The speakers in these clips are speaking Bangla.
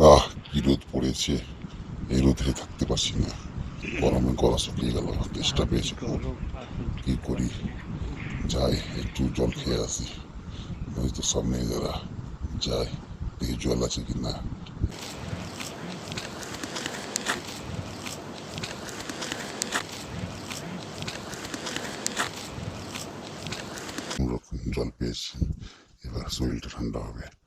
আহ, কি রোদ পড়েছে। এই রোদে থাকতে পারছি না। গরমে গলা শুকিয়ে গেল তেষ্টা পেয়েছে খুব কি করি? যাই, একটু জল খেয়ে আসি। ওই তো সামনে যারা যাই দেখি জল আছে কি না। কোনোরকম জল পেয়েছি। এবার শরীরটা ঠান্ডা হবে।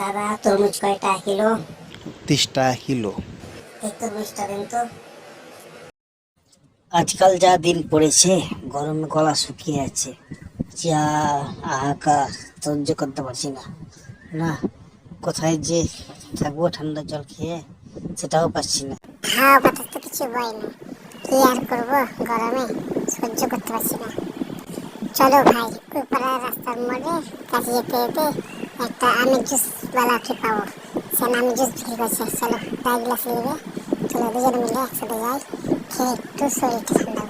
দাদা তরমুজ কয়টা কিলো? তিরিশ টাকা কিলো। এই তরমুজটা দিন তো। আজকাল যা দিন পড়েছে গরমে গলা শুকিয়ে আছে যা হাহাকার সহ্য করতে পারছি না। না কোথায় যে থাকব ঠান্ডা জল খেয়ে সেটাও পাচ্ছি না। হাওয়া বাতাস তো কিছু বয় না কি আর করব গরমে সহ্য করতে পারছি না। চলো ভাই উপরে রাস্তার মোড়ে কাছে যেতে যেতে একটা আমি জুস বালা কি পাবো। সে আমি জুস বিক্রি করছে। চলো, চার গ্লাস নেবে চলো দুজনে মিলে একসাথে যাই। খেয়ে একটু শরীরটা ঠান্ডা